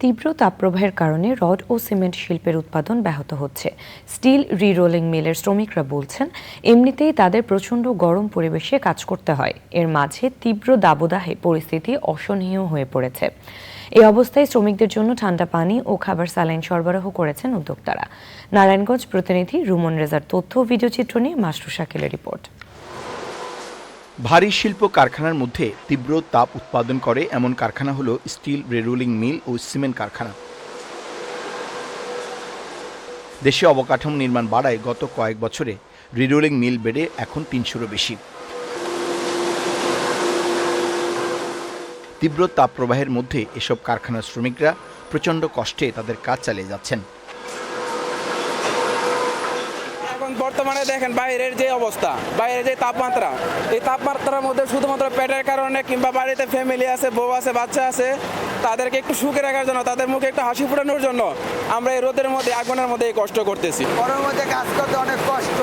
তীব্র তাপপ্রবাহের কারণে রড ও সিমেন্ট শিল্পের উৎপাদন ব্যাহত হচ্ছে। স্টিল রিরোলিং মিলের শ্রমিকরা বলছেন, এমনিতেই তাদের প্রচণ্ড গরম পরিবেশে কাজ করতে হয়। এর মাঝে তীব্র দাবদাহে পরিস্থিতি অসহনীয় হয়ে পড়েছে। এই অবস্থায় শ্রমিকদের জন্য ঠান্ডা পানি ও খাবার স্যালাইন সরবরাহ করেছেন উদ্যোক্তারা। নারায়ণগঞ্জ প্রতিনিধি রুমন রেজার তথ্য ভিডিওচিত্র নিয়ে মাসরু শাকিলের রিপোর্ট। ভারী শিল্প কারখানার মধ্যে তীব্র তাপ উৎপাদন করে, এমন কারখানা হলো স্টিল রেরোলিং মিল ও সিমেন্ট কারখানা। দেশে অবকাঠামো নির্মাণ বাড়ায় গত কয়েক বছরে রিরোলিং মিল বেড়ে এখন তিনশোরও বেশি। তীব্র তাপপ্রবাহের মধ্যে এসব কারখানার শ্রমিকরা প্রচণ্ড কষ্টে তাদের কাজ চালিয়ে যাচ্ছেন এখন বর্তমানে দেখেন বাইরের যে অবস্থা বাইরের যে তাপমাত্রা এই তাপমাত্রার মধ্যে শুধুমাত্র পেটের কারণে কিংবা বাড়িতে ফ্যামিলি আছে বউ আছে বাচ্চা আছে তাদেরকে একটু সুখে রাখার জন্য তাদের মুখে একটু হাসি ফোটানোর জন্য আমরা এই রোদের মধ্যে আগুনের মধ্যে এই কষ্ট করতেছি। গরমের মধ্যে কাজ করতে অনেক কষ্ট।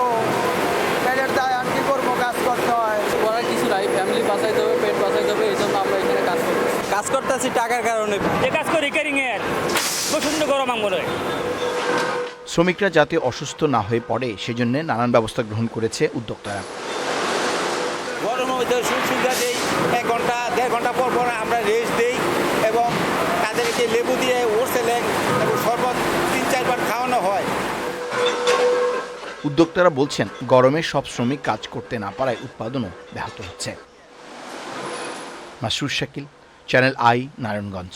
পেটের দায় আর কি করব? কাজ করতে হয়। করার কিছু নাই ফ্যামিলি বাঁচাইতে হবে পেট বাঁচাইতে হবে এই জন্য আমরা এখানে কাজ করি কাজ করতেছি টাকার কারণে। যে কাজ করি রিকারিং এর প্রচণ্ড গরম আমরে শ্রমিকরা যাতে অসুস্থ না হয়ে পড়ে সেজন্য নানান ব্যবস্থা গ্রহণ করেছে উদ্যোক্তারা। সুবিধা দেই এক ঘণ্টা দেড় ঘণ্টা পর পর আমরা রেস্ট দেই এবং তাদেরকে লেবু দিয়ে ওরসেলেন এবং শরবত তিন চারবার খাওয়ানো হয়। উদ্যোক্তারা বলছেন গরমে সব শ্রমিক কাজ করতে না পারায় উৎপাদনও ব্যাহত হচ্ছে। Masur Shakil channel I Narayanganj.